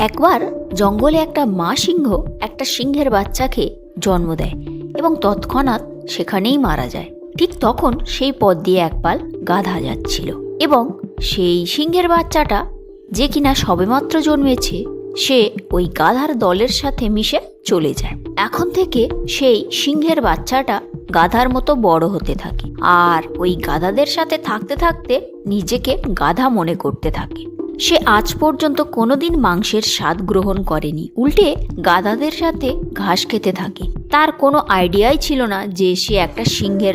একবার জঙ্গলে একটা মা সিংহ একটা সিংহের বাচ্চাকে জন্ম দেয় এবং তৎক্ষণাৎ সেখানেই মারা যায়। ঠিক তখন সেই পথ দিয়ে একপাল গাধা যাচ্ছিল এবং সেই সিংহের বাচ্চাটা যে কিনা সবেমাত্র জন্মেছে, সে ওই গাধার দলের সাথে মিশে চলে যায়। এখন থেকে সেই সিংহের বাচ্চাটা গাধার মতো বড় হতে থাকে আর ওই গাধাদের সাথে থাকতে থাকতে নিজেকে গাধা মনে করতে থাকে। সে আজ পর্যন্ত কোনোদিন মাংসের স্বাদ গ্রহণ করেনি। উল্টে গাধাদের সাথে ঘাস খেতে থাকে। তার কোনো আইডিয়াই ছিল না যে সে একটা সিংহের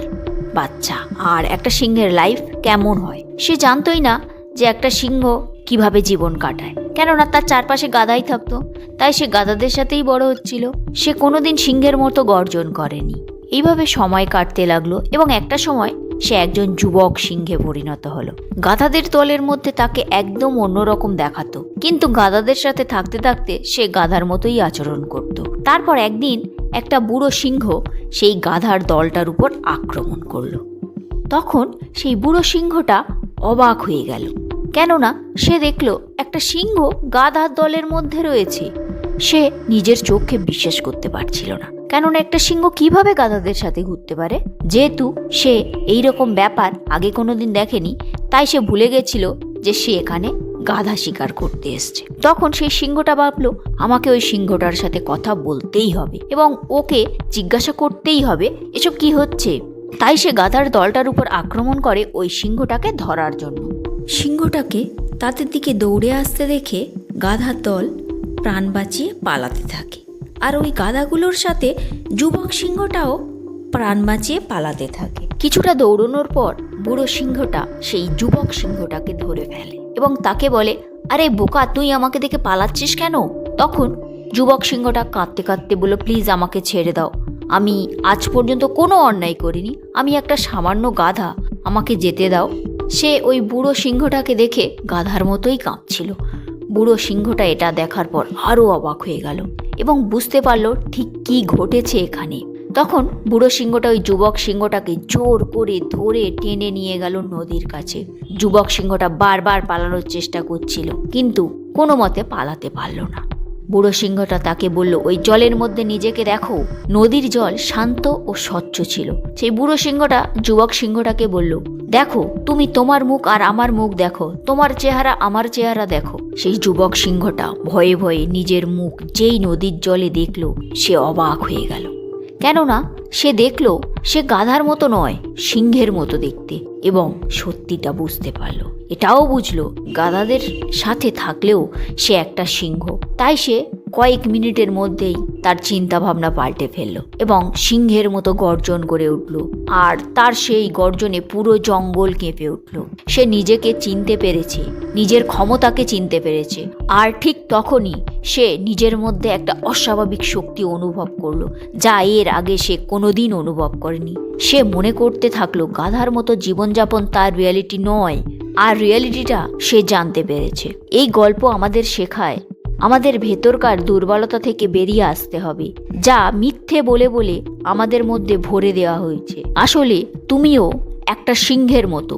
বাচ্চা। আর একটা সিংহের লাইফ কেমন হয়? সে জানতই না যে একটা সিংহ কীভাবে জীবন কাটায়। কেননা তার চারপাশে গাদাই থাকতো, তাই সে গাদাদের সাথেই বড় হচ্ছিল। সে কোনোদিন সিংহের মতো গর্জন করেনি। এইভাবে সময় কাটতে লাগল এবং একটা সময় সে একজন যুবক সিংহে পরিণত হলো। গাধাদের দলের মধ্যে তাকে একদম অন্যরকম দেখাতো। কিন্তু গাধাদের সাথে থাকতে থাকতে সে গাধার মতোই আচরণ করত। তারপর একদিন একটা বুড়ো সিংহ সেই গাধার দলটার উপর আক্রমণ করল। তখন সেই বুড়ো সিংহটা অবাক হয়ে গেল। কেননা সে দেখল একটা সিংহ গাধার দলের মধ্যে রয়েছে। সে নিজের চোখে বিশ্বাস করতে পারছিল না। কেননা একটা সিংহ কীভাবে গাধাদের সাথে ঘুরতে পারে? যেহেতু সে এই রকম ব্যাপার আগে কোনোদিন দেখেনি, তাই সে ভুলে গেছিল যে সে এখানে গাধা শিকার করতে এসছে। তখন সেই সিংহটা ভাবলো, আমাকে ওই সিংহটার সাথে কথা বলতেই হবে এবং ওকে জিজ্ঞাসা করতেই হবে, এসব কি হচ্ছে? তাই সে গাধার দলটার উপর আক্রমণ করে ওই সিংহটাকে ধরার জন্য। সিংহটাকে তাদের দিকে দৌড়ে আসতে দেখে গাধার দল প্রাণ বাঁচিয়ে পালাতে থাকে। আর ওই গাধাগুলোর সাথে যুবক সিংহটাও প্রাণ বাঁচিয়ে পালাতে থাকে। কিছুটা দৌড়নোর পর বুড়ো সিংহটা সেই যুবক সিংহটাকে ধরে ফেলে এবং তাকে বলে, আরে বোকা, তুই আমাকে দেখে পালাচ্ছিস কেন? তখন যুবক সিংহটা কাঁদতে কাঁদতে বলল, প্লিজ আমাকে ছেড়ে দাও। আমি আজ পর্যন্ত কোনো অন্যায় করিনি। আমি একটা সামান্য গাধা। আমাকে যেতে দাও। সে ওই বুড়ো সিংহটাকে দেখে গাধার মতোই কাঁপছিল বুড়ো সিংহটা এটা দেখার পর আরও অবাক হয়ে গেল। এবং বুঝতে পারল ঠিক কি ঘটেছে এখানে। তখন বুড়ো সিংহটা, ওই যুবক সিংহটাকে জোর করে ধরে টেনে নিয়ে গেল নদীর কাছে। যুবক সিংহটা বারবার পালানোর চেষ্টা করছিল, কিন্তু কোনো মতে পালাতে পারল না। বুড়ো সিংহটা তাকে বলল, ওই জলের মধ্যে নিজেকে দেখো। নদীর জল শান্ত ও স্বচ্ছ ছিল। সেই বুড়ো সিংহটা, যুবক সিংহটাকে বলল, দেখো, তুমি তোমার মুখ আর আমার মুখ দেখো, তোমার চেহারা আমার চেহারা দেখো। সেই যুবক সিংহটা ভয়ে ভয়ে নিজের মুখ যেই নদীর জলে দেখল, সে অবাক হয়ে গেল। কেননা, সে দেখল, সে গাধার মতো নয়, সিংহের মতো দেখতে এবং সত্যিটা বুঝতে পারল। এটাও বুঝলো গাধাদের সাথে থাকলেও সে একটা সিংহ। তাই সে কয়েক মিনিটের মধ্যেই তার চিন্তা ভাবনা পাল্টে ফেলল এবং সিংহের মতো গর্জন করে উঠল। আর তার সেই গর্জনে পুরো জঙ্গল কেঁপে উঠল। সে নিজেকে চিনতে পেরেছে, নিজের ক্ষমতাকে চিনতে পেরেছে। আর ঠিক তখনই সে নিজের মধ্যে একটা অস্বাভাবিক শক্তি অনুভব করল, যা এর আগে সে কোনোদিন অনুভব করেনি। সে মনে করতে থাকল, গাধার মতো জীবনযাপন তার রিয়ালিটি নয়। আর রিয়ালিটিটা সে জানতে পেরেছে। এই গল্প আমাদের শেখায়, আমাদের ভেতরকার দুর্বলতা থেকে বেরিয়ে আসতে হবে, যা মিথ্যে বলে বলে আমাদের মধ্যে ভরে দেওয়া হয়েছে। আসলে তুমিও একটা সিংহের মতো।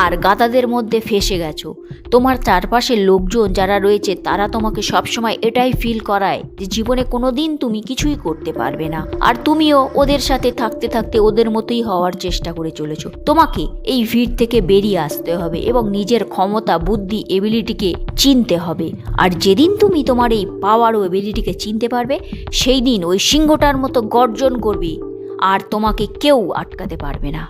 আর গাদাদের মধ্যে ফেসে গেছো। তোমার চারপাশের লোকজন যারা রয়েছে, তারা তোমাকে সবসময় এটাই ফিল করায় যে জীবনে কোনো দিন তুমি কিছুই করতে পারবে না। আর তুমিও ওদের সাথে থাকতে থাকতে ওদের মতোই হওয়ার চেষ্টা করে চলেছো। তোমাকে এই ভিড় থেকে বেরিয়ে আসতে হবে এবং নিজের ক্ষমতা, বুদ্ধি এবিলিটিকে চিনতে হবে। আর যেদিন তুমি তোমার এই পাওয়ার ও এবিলিটিকে চিনতে পারবে সেই দিন ওই সিংহটার মতো গর্জন করবে, আর তোমাকে কেউ আটকাতে পারবে না।